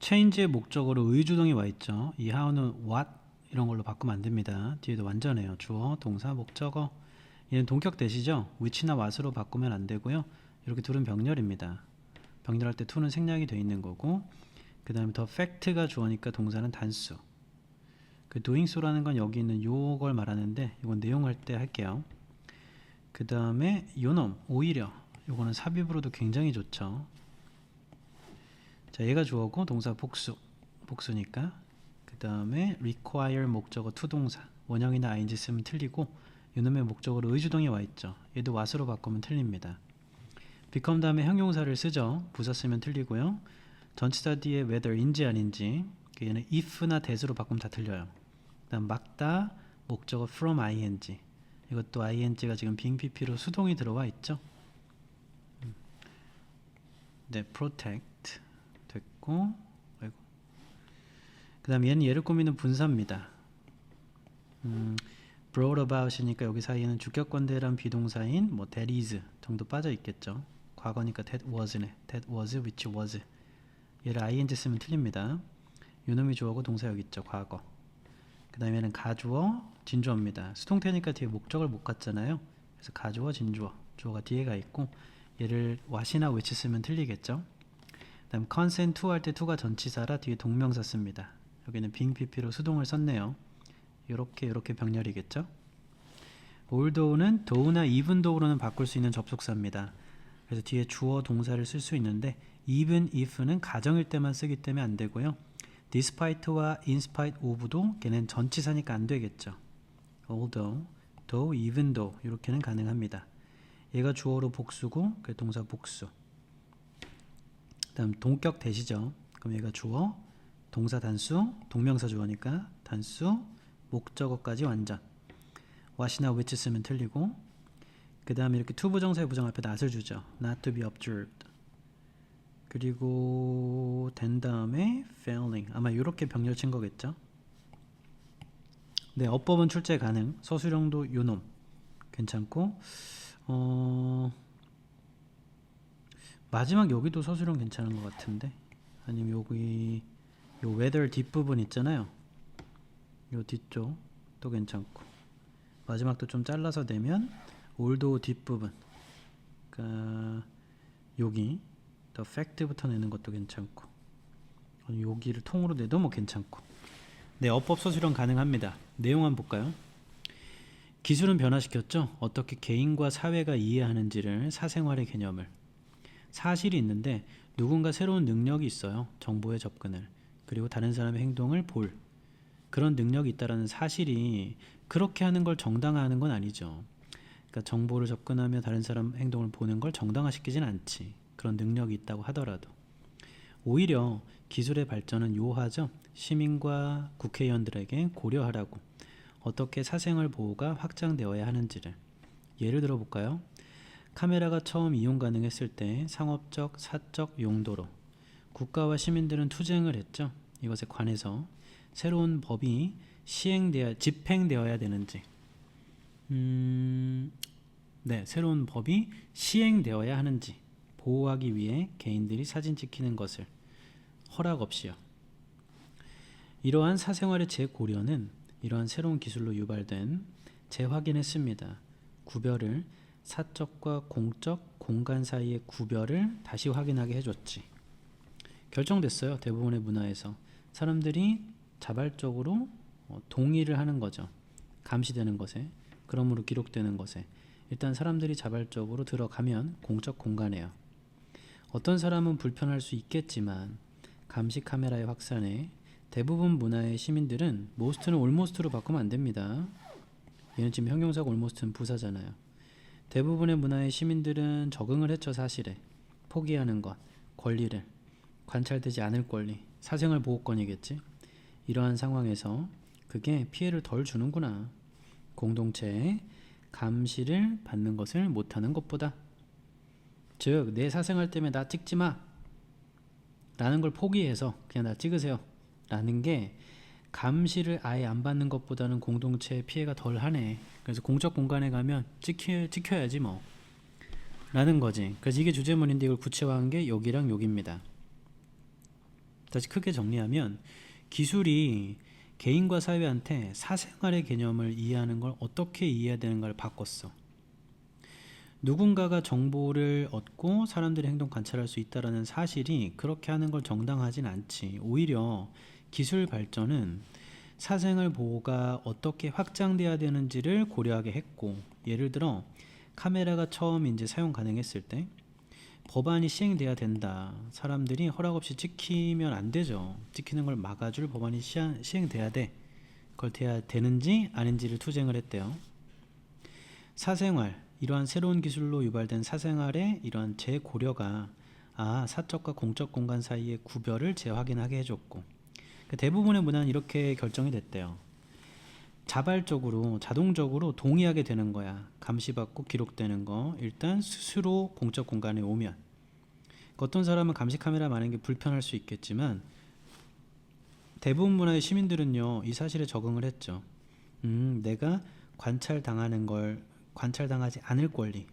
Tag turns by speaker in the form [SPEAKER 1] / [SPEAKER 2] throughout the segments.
[SPEAKER 1] change의 목적어로 의주동이 와 있죠. 이 how는 what 이런 걸로 바꾸면 안 됩니다. 뒤에도 완전해요. 주어, 동사, 목적어. 얘는 동격 대시죠. which나 what으로 바꾸면 안 되고요. 이렇게 둘은 병렬입니다. 병렬할 때 to는 생략이 돼 있는 거고 그 다음에 더 fact가 주어니까 동사는 단수. 그 doing so라는 건 여기 있는 요걸 말하는데 이건 내용 할 때 할게요. 그 다음에 요놈 오히려 요거는 삽입으로도 굉장히 좋죠. 자 얘가 주어고 동사 복수 복수니까 그 다음에 require 목적어 투동사 원형이나 ing 쓰면 틀리고 요놈의 목적어로 의주동이 와 있죠. 얘도 what으로 바꾸면 틀립니다. become 다음에 형용사를 쓰죠. 부사 쓰면 틀리고요. 전치사 뒤에 whether인지 아닌지 그 얘는 if나 that으로 바꾸면 다 틀려요. 그다음 막다 목적어 from ing 이것도 ing가 지금 빙 pp로 수동이 들어와 있죠. 음. 네, protect 됐고 아이고. 그 다음 얘는 얘를 꾸미는 분사입니다. 음, brought about이니까 여기 사이에는 주격관대란 비동사인 뭐 that is 정도 빠져 있겠죠. 과거니까 that was네. that was which was. 얘를 ing 쓰면 틀립니다. 요놈이 주어고 동사 여기 있죠. 과거. 그 다음에는 가주어, 진주어입니다. 수동태니까 뒤에 목적을 못 갖잖아요. 그래서 가주어, 진주어, 주어가 뒤에 가 있고 얘를 what이나 which 쓰면 틀리겠죠. 그 다음 consent to 할 때 to가 전치사라 뒤에 동명사 씁니다. 여기는 빙 pp로 수동을 썼네요. 이렇게 이렇게 병렬이겠죠. although는 though나 even though로는 바꿀 수 있는 접속사입니다. 그래서 뒤에 주어 동사를 쓸 수 있는데 even if는 가정일 때만 쓰기 때문에 안 되고요. despite와 in spite of도 걔는 전치사니까 안 되겠죠. although, though, even though 이렇게는 가능합니다. 얘가 주어로 복수고 그 동사 복수. 그다음 동격 대시죠. 그럼 얘가 주어, 동사 단수, 동명사 주어니까 단수, 목적어까지 완전. what이나 which 쓰면 틀리고 그 다음에 이렇게 to 부정사의 부정 앞에 not을 주죠. not to be observed. 그리고 된 다음에 failing 아마 이렇게 병렬 친 거겠죠. 네, 어법은 출제 가능. 서술형도 요놈 괜찮고 어 마지막 여기도 서술형 괜찮은 것 같은데? 아니면 여기 요 weather 뒷부분 있잖아요. 요 뒤쪽 또 괜찮고. 마지막도 좀 잘라서 내면 올도 뒷부분. 그러니까 여기 더 팩트부터 내는 것도 괜찮고. 여기를 통으로 내도 뭐 괜찮고. 네 어법 서술형 가능합니다. 내용 한번 볼까요? 기술은 변화시켰죠? 어떻게 개인과 사회가 이해하는지를 사생활의 개념을 사실이 있는데 누군가 새로운 능력이 있어요. 정보에 접근을. 그리고 다른 사람의 행동을 볼. 그런 능력이 있다라는 사실이 그렇게 하는 걸 정당화하는 건 아니죠. 그러니까 정보를 접근하며 다른 사람 행동을 보는 걸 정당화시키진 않지. 그런 능력이 있다고 하더라도. 오히려 기술의 발전은 요하죠. 시민과 국회의원들에게 고려하라고. 어떻게 사생활 보호가 확장되어야 하는지를. 예를 들어 볼까요? 카메라가 처음 이용 가능했을 때 상업적, 사적 용도로 국가와 시민들은 투쟁을 했죠. 이것에 관해서 새로운 법이 시행되어 집행되어야 되는지 음, 네, 새로운 법이 시행되어야 하는지 보호하기 위해 개인들이 사진 찍히는 것을 허락 없이요. 이러한 사생활의 재고려는 이러한 새로운 기술로 유발된 재확인했습니다. 구별을 사적과 공적 공간 사이의 구별을 다시 확인하게 해줬지. 결정됐어요. 대부분의 문화에서 사람들이 자발적으로 어, 동의를 하는 거죠. 감시되는 것에 그러므로 기록되는 것에 일단 사람들이 자발적으로 들어가면 공적 공간에요. 어떤 사람은 불편할 수 있겠지만 감시 카메라의 확산에 대부분 문화의 시민들은 모스트는 올모스트로 바꾸면 안 됩니다. 얘는 지금 형용사가 올모스트는 부사잖아요. 대부분의 문화의 시민들은 적응을 했죠 사실에. 포기하는 것, 권리를. 관찰되지 않을 권리, 사생활 보호권이겠지. 이러한 상황에서 그게 피해를 덜 주는구나. 공동체의 감시를 받는 것을 못하는 것보다. 즉 내 사생활 때문에 나 찍지 마. 라는 걸 포기해서 그냥 나 찍으세요. 라는 게 감시를 아예 안 받는 것보다는 공동체의 피해가 덜 하네 그래서 공적 공간에 가면 찍혀, 찍혀야지 뭐 라는 거지 그래서 이게 주제문인데 이걸 구체화한 게 여기랑 여기입니다 다시 크게 정리하면 기술이 개인과 사회한테 사생활의 개념을 이해하는 걸 어떻게 이해해야 되는가를 바꿨어. 누군가가 정보를 얻고 사람들의 행동 관찰할 수 있다라는 사실이 그렇게 하는 걸 정당하진 않지. 오히려 기술 발전은 사생활 보호가 어떻게 확장돼야 되는지를 고려하게 했고, 예를 들어 카메라가 처음 이제 사용 가능했을 때 법안이 시행돼야 된다. 사람들이 허락 없이 찍히면 안 되죠. 찍히는 걸 막아줄 법안이 시행, 시행돼야 돼. 그걸 돼야 되는지 아닌지를 투쟁을 했대요. 사생활 이러한 새로운 기술로 유발된 사생활의 이러한 재고려가 아 사적과 공적 공간 사이의 구별을 재확인하게 해줬고 그 대부분의 문화는 이렇게 결정이 됐대요. 자발적으로 자동적으로 동의하게 되는 거야. 감시받고 기록되는 거 일단 스스로 공적 공간에 오면 그 어떤 사람은 감시 카메라 많은 게 불편할 수 있겠지만 대부분 문화의 시민들은요 이 사실에 적응을 했죠. 음, 내가 관찰 당하는 걸 관찰 당하지 않을 권리,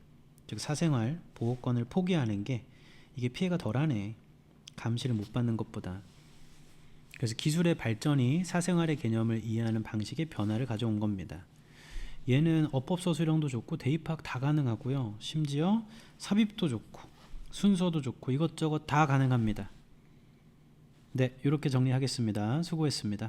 [SPEAKER 1] 즉 사생활 보호권을 포기하는 게 이게 피해가 덜하네. 감시를 못 받는 것보다. 그래서 기술의 발전이 사생활의 개념을 이해하는 방식의 변화를 가져온 겁니다. 얘는 어법서 수령도 좋고 대입학 다 가능하고요. 심지어 삽입도 좋고 순서도 좋고 이것저것 다 가능합니다. 네, 이렇게 정리하겠습니다. 수고했습니다.